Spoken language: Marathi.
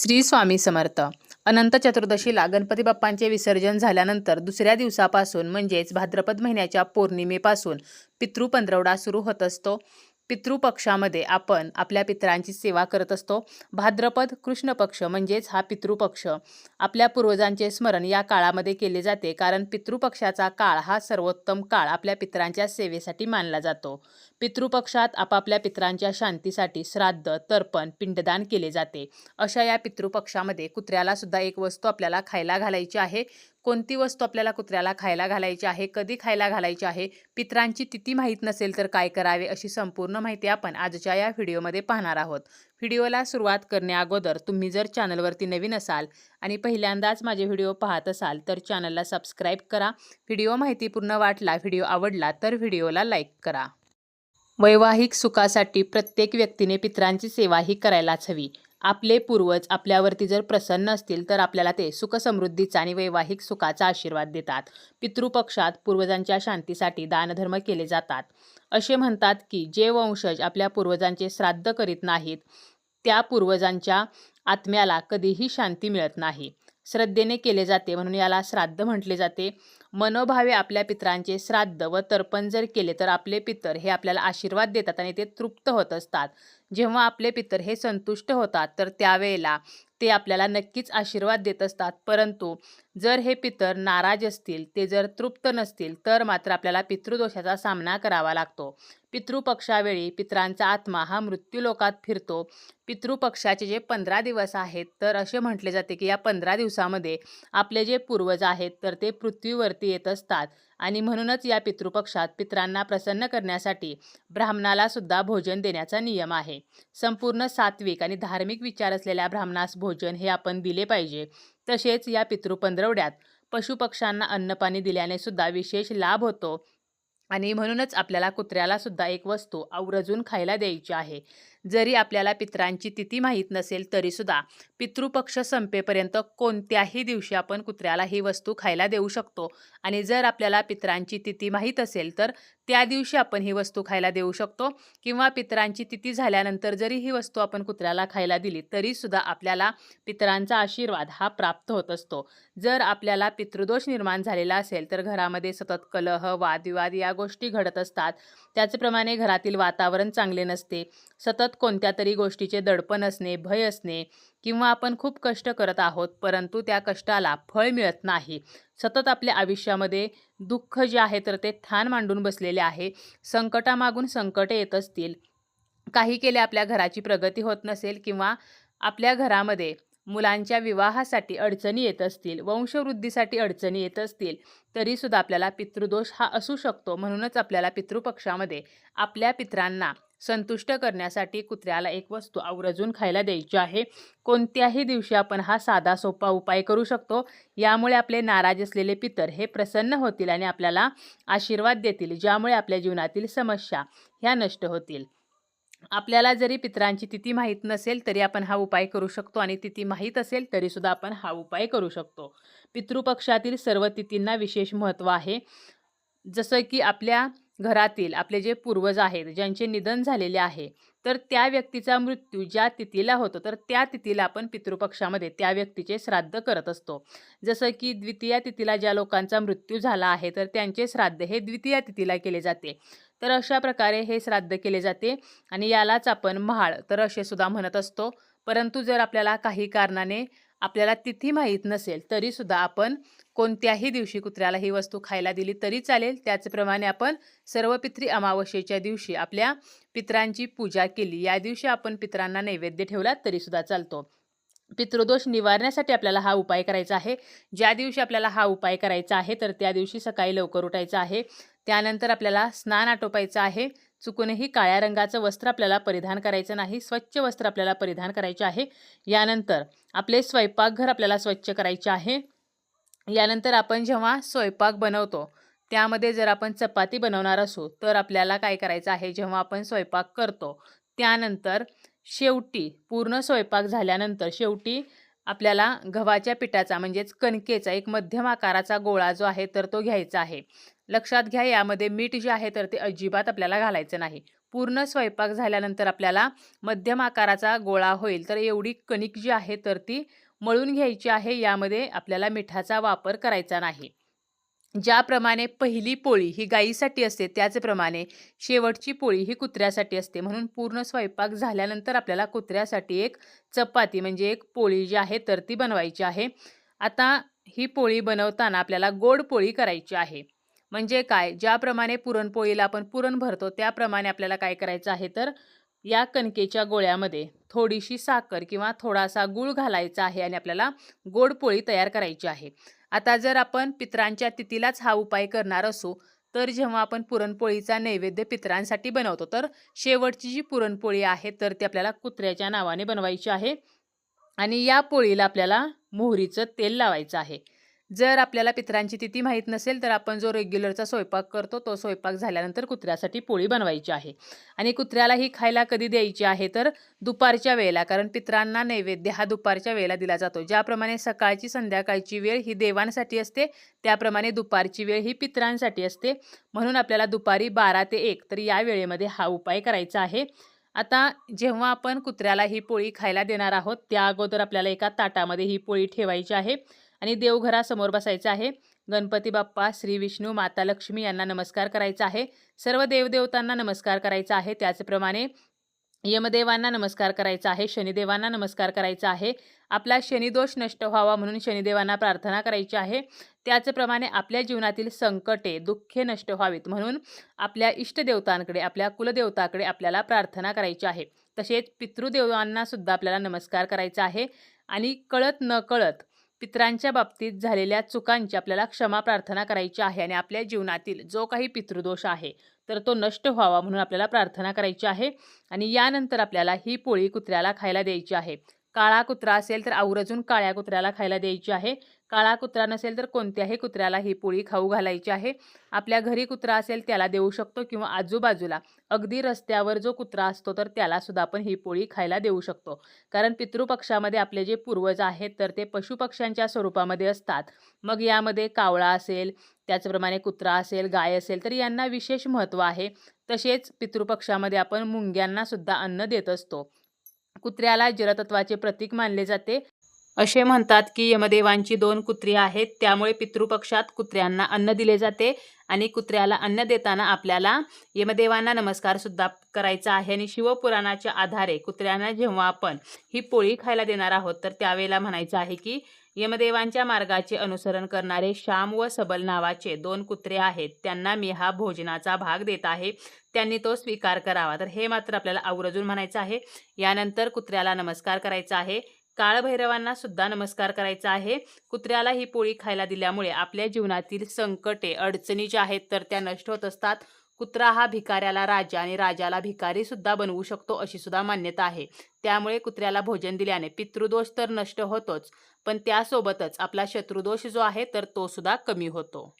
श्री स्वामी समर्थ. अनंत चतुर्दशीला गणपती बाप्पांचे विसर्जन झाल्यानंतर दुसऱ्या दिवसापासून म्हणजेच भाद्रपद महिन्याच्या पौर्णिमेपासून पितृ पंधरवडा सुरू होत असतो. पितृपक्षामध्ये आपण आपल्या पितरांची सेवा करत असतो. भाद्रपद कृष्ण पक्ष म्हणजेच हा पितृपक्ष. आपल्या पूर्वजांचे स्मरण या काळामध्ये केले जाते कारण पितृपक्षाचा काळ हा सर्वोत्तम काळ आपल्या पितरांच्या सेवेसाठी मानला जातो. पितृपक्षात आपापल्या पितरांच्या शांतीसाठी श्राद्ध तर्पण पिंडदान केले जाते. अशा या पितृपक्षामध्ये कुत्र्याला सुद्धा एक वस्तू आपल्याला खायला घालायची आहे. कोणती वस्तू आपल्याला कुत्र्याला खायला घालायची आहे कधी खायला घालायची आहे पित्रांची तिथी माहीत नसेल तर काय करावे अशी संपूर्ण माहिती आपण आजच्या या व्हिडिओमध्ये पाहणार आहोत. व्हिडिओला सुरुवात करण्याअगोदर तुम्ही जर चॅनलवरती नवीन असाल आणि पहिल्यांदाच माझे व्हिडिओ पाहत असाल तर चॅनलला सबस्क्राईब करा. व्हिडिओ माहितीपूर्ण वाटला व्हिडिओ आवडला तर व्हिडिओला लाईक करा. वैवाहिक सुखासाठी प्रत्येक व्यक्तीने पितरांची सेवा ही करायलाच हवी. आपले पूर्वज आपल्यावरती जर प्रसन्न असतील तर आपल्याला ते सुखसमृद्धीचा आणि वैवाहिक सुखाचा आशीर्वाद देतात. पितृपक्षात पूर्वजांच्या शांतीसाठी दानधर्म केले जातात. असे म्हणतात की जे वंशज आपल्या पूर्वजांचे श्राद्ध करीत नाहीत त्या पूर्वजांच्या आत्म्याला कधीही शांती मिळत नाही. श्रद्धेने केले जाते म्हणून याला श्राद्ध म्हटले जाते. मनोभावे आपल्या पितरांचे श्राद्ध व तर्पण जर केले तर आपले पितर हे आपल्याला आशीर्वाद देतात आणि ते तृप्त होत असतात. जेव्हा आपले पितर हे संतुष्ट होतात तर त्यावेळेला ते आपल्याला नक्कीच आशीर्वाद देत असतात. परंतु जर हे पितर नाराज असतील ते जर तृप्त नसतील तर मात्र आपल्याला पितृदोषाचा सामना करावा लागतो. पितृपक्षावेळी पितरांचा आत्मा हा मृत्यूलोकात फिरतो. पितृपक्षाचे जे पंधरा दिवस आहेत तर असे म्हटले जाते की या पंधरा दिवसामध्ये आपले जे पूर्वज आहेत तर ते पृथ्वीवरती येत असतात. आणि म्हणूनच या पितृपक्षात पितरांना प्रसन्न करण्यासाठी ब्राह्मणाला सुद्धा भोजन देण्याचा नियम आहे. संपूर्ण सात्विक आणि धार्मिक विचार असलेल्या ब्राह्मणास भोजन हे आपण दिले पाहिजे. तसेच या पितृपंधरवड्यात पशुपक्ष्यांना अन्नपाणी दिल्याने सुद्धा विशेष लाभ होतो. आणि म्हणूनच आपल्याला कुत्र्याला सुद्धा एक वस्तू आवर्जून खायला द्यायची आहे. जरी आपल्याला पितरांची तिथी माहीत नसेल तरीसुद्धा पितृपक्ष संपेपर्यंत कोणत्याही दिवशी आपण कुत्र्याला ही वस्तू खायला देऊ शकतो. आणि जर आपल्याला पितरांची तिथी माहीत असेल तर त्या दिवशी आपण ही वस्तू खायला देऊ शकतो. किंवा पितरांची तिथी झाल्यानंतर जरी ही वस्तू आपण कुत्र्याला खायला दिली तरीसुद्धा आपल्याला पितरांचा आशीर्वाद हा प्राप्त होत असतो. जर आपल्याला पितृदोष निर्माण झालेला असेल तर घरामध्ये सतत कलह वादविवाद या गोष्टी घडत असतात. त्याचप्रमाणे घरातील वातावरण चांगले नसते. सतत कोणत्या तरी गोष्टीचे दडपण असणे भय असणे किंवा आपण खूप कष्ट करत आहोत परंतु त्या कष्टाला फळ मिळत नाही. सतत आपल्या आयुष्यामध्ये दुःख जे आहे तर ते ठाण मांडून बसलेले आहे. संकटामागून संकटे येत असतील. काही केले आपल्या घराची प्रगती होत नसेल किंवा आपल्या घरामध्ये मुलांच्या विवाहासाठी अडचणी येत असतील वंशवृद्धीसाठी अडचणी येत असतील तरीसुद्धा आपल्याला पितृदोष हा असू शकतो. म्हणूनच आपल्याला पितृपक्षामध्ये आपल्या पित्रांना संतुष्ट करण्यासाठी कुत्र्याला एक वस्तू आवर्जून खायला द्यायची आहे. कोणत्याही दिवशी आपण हा साधा सोपा उपाय करू शकतो. यामुळे आपले नाराज असलेले पितर हे प्रसन्न होतील आणि आपल्याला आशीर्वाद देतील ज्यामुळे आपल्या जीवनातील समस्या ह्या नष्ट होतील. आपल्याला जरी पितरांची तिथी माहीत नसेल तरी आपण हा उपाय करू शकतो आणि तिथी माहीत असेल तरीसुद्धा आपण हा उपाय करू शकतो. पितृपक्षातील सर्व तिथींना विशेष महत्त्व आहे. जसं की आपल्या घरातील आपले जे पूर्वज आहेत ज्यांचे निधन झालेले आहे तर त्या व्यक्तीचा मृत्यू ज्या तिथीला होतो तर त्या तिथीला आपण पितृपक्षामध्ये त्या व्यक्तीचे श्राद्ध करत असतो. जसं की द्वितीया तिथीला ज्या लोकांचा मृत्यू झाला आहे तर त्यांचे श्राद्ध हे द्वितीया तिथीला केले जाते. तर अशा प्रकारे हे श्राद्ध केले जाते आणि यालाच आपण महाळ तर असे सुद्धा म्हणत असतो. परंतु जर आपल्याला काही कारणाने आपल्याला तिथी माहीत नसेल तरीसुद्धा आपण कोणत्याही दिवशी कुत्र्याला ही वस्तू खायला दिली तरी चालेल. त्याचप्रमाणे आपण सर्व पित्री अमावस्येच्या दिवशी आपल्या पित्रांची पूजा केली. या दिवशी आपण पित्रांना नैवेद्य ठेवला तरीसुद्धा चालतो. पितृदोष निवारण्यासाठी आपल्याला हा उपाय करायचा आहे. ज्या दिवशी आपल्याला हा उपाय करायचा आहे तर त्या दिवशी सकाळी लवकर उठायचं आहे. त्यानंतर आपल्याला स्नान आटोपायचं आहे. चुकूनही काळ्या रंगाचं वस्त्र आपल्याला परिधान करायचं नाही स्वच्छ वस्त्र आपल्याला परिधान करायचे आहे. यानंतर आपले स्वयंपाकघर आपल्याला स्वच्छ करायचे आहे. यानंतर आपण जेव्हा स्वयंपाक बनवतो त्यामध्ये जर आपण चपाती बनवणार असू तर आपल्याला काय करायचं आहे? जेव्हा आपण स्वयंपाक करतो त्यानंतर शेवटी पूर्ण स्वयंपाक झाल्यानंतर शेवटी आपल्याला गव्हाच्या पिठाचा म्हणजेच कणकेचा एक मध्यम आकाराचा गोळा जो आहे तर तो घ्यायचा आहे. लक्षात घ्या यामध्ये मीठ जे आहे तर ते अजिबात आपल्याला घालायचं नाही. पूर्ण स्वयंपाक झाल्यानंतर आपल्याला मध्यम आकाराचा गोळा होईल तर एवढी कणिक जी आहे तर ती मळून घ्यायची आहे. यामध्ये आपल्याला मिठाचा वापर करायचा नाही. ज्याप्रमाणे पहिली पोळी ही गाईसाठी असते त्याचप्रमाणे शेवटची पोळी ही कुत्र्यासाठी असते. म्हणून पूर्ण स्वयंपाक झाल्यानंतर आपल्याला कुत्र्यासाठी एक चपाती म्हणजे एक पोळी जी आहे तर ती बनवायची आहे. आता ही पोळी बनवताना आपल्याला गोड पोळी करायची आहे. म्हणजे काय? ज्याप्रमाणे पुरणपोळीला आपण पुरण भरतो त्याप्रमाणे आपल्याला काय करायचं आहे? तर या कणकेच्या गोळ्यामध्ये थोडीशी साखर किंवा थोडासा गूळ घालायचा आहे आणि आपल्याला गोड पोळी तयार करायची आहे. आता जर आपण पित्रांच्या तिथीलाच हा उपाय करणार असू तर जेव्हा आपण पुरणपोळीचा नैवेद्य पित्रांसाठी बनवतो तर शेवटची जी पुरणपोळी आहे तर ती आपल्याला कुत्र्याच्या नावाने बनवायची आहे. आणि या पोळीला आपल्याला मोहरीचं तेल लावायचं आहे. जर आपल्याला पित्रांची तिथी माहीत नसेल तर आपण जो रेग्युलरचा स्वयंपाक करतो तो स्वयंपाक झाल्यानंतर कुत्र्यासाठी पोळी बनवायची आहे. आणि कुत्र्याला ही खायला कधी द्यायची आहे तर दुपारच्या वेळेला कारण पित्रांना नैवेद्य हा दुपारच्या वेळेला दिला जातो. ज्याप्रमाणे सकाळची संध्याकाळची वेळ ही देवांसाठी असते त्याप्रमाणे दुपारची वेळ ही पित्रांसाठी असते. म्हणून आपल्याला दुपारी बारा ते एक तर या वेळेमध्ये हा उपाय करायचा आहे. आता जेव्हा आपण कुत्र्याला ही पोळी खायला देणार आहोत त्या अगोदर आपल्याला एका ताटामध्ये ही पोळी ठेवायची आहे. आणि देवघरासमोर बसायचं आहे. गणपती बाप्पा श्री विष्णू माता लक्ष्मी यांना नमस्कार करायचा आहे. सर्व देवदेवतांना नमस्कार करायचा आहे. त्याचप्रमाणे यमदेवांना नमस्कार करायचा आहे. शनिदेवांना नमस्कार करायचा आहे. आपला शनिदोष नष्ट व्हावा म्हणून शनिदेवांना प्रार्थना करायची आहे. त्याचप्रमाणे आपल्या जीवनातील संकटे दुःखे नष्ट व्हावीत म्हणून आपल्या इष्टदेवतांकडे आपल्या कुलदेवताकडे आपल्याला प्रार्थना करायची आहे. तसेच पितृदेवांना सुद्धा आपल्याला नमस्कार करायचा आहे. आणि कळत न कळत पित्रांच्या बाबतीत झालेल्या चुकांची आपल्याला क्षमा प्रार्थना करायची आहे आणि आपल्या जीवनातील जो काही पितृदोष आहे तर तो नष्ट व्हावा म्हणून आपल्याला प्रार्थना करायची आहे. आणि यानंतर आपल्याला ही पोळी कुत्र्याला खायला द्यायची आहे. काळा कुत्रा असेल तर आवर्जून काळ्या कुत्र्याला खायला द्यायची आहे. काळा कुत्रा नसेल तर कोणत्याही कुत्र्याला ही पोळी खाऊ घालायची आहे. आपल्या घरी कुत्रा असेल त्याला देऊ शकतो किंवा आजूबाजूला अगदी रस्त्यावर जो कुत्रा असतो तर त्याला सुद्धा आपण ही पोळी खायला देऊ शकतो. कारण पितृपक्षामध्ये आपले जे पूर्वज आहेत तर ते पशुपक्ष्यांच्या स्वरूपामध्ये असतात. मग यामध्ये कावळा असेल त्याचप्रमाणे कुत्रा असेल गाय असेल तर यांना विशेष महत्त्व आहे. तसेच पितृपक्षामध्ये आपण मुंग्यांना सुद्धा अन्न देत असतो. कुत्र्याला जलतत्वाचे प्रतीक मानले जाते. असे म्हणतात की यमदेवांची दोन कुत्री आहेत त्यामुळे पितृपक्षात कुत्र्यांना अन्न दिले जाते आणि कुत्र्याला अन्न देताना आपल्याला यमदेवांना नमस्कार सुद्धा करायचा आहे. आणि शिवपुराणाच्या आधारे कुत्र्यांना जेव्हा आपण ही पोळी खायला देणार आहोत तर त्यावेळेला म्हणायचं आहे की यमदेवांच्या मार्गाचे अनुसरण करणारे श्याम व सबल नावाचे दोन कुत्रे आहेत. त्यांना मी हा भोजनाचा भाग देत आहे. त्यांनी तो स्वीकार करावा. तर हे मात्र आपल्याला आवर्जून म्हणायचं आहे. यानंतर कुत्र्याला नमस्कार करायचा आहे. काळभैरवांना सुद्धा नमस्कार करायचा आहे. कुत्र्याला ही पोळी खायला दिल्यामुळे आपल्या जीवनातील संकटे अडचणी ज्या आहेत तर त्या नष्ट होत असतात. कुत्रा हा भिकाऱ्याला राजा आणि राजाला भिकारी सुद्धा बनवू शकतो अशी सुद्धा मान्यता आहे. त्यामुळे कुत्र्याला भोजन दिल्याने पितृदोष तर नष्ट होतोच पण त्यासोबतच आपला शत्रुदोष जो आहे तर तो सुद्धा कमी होतो.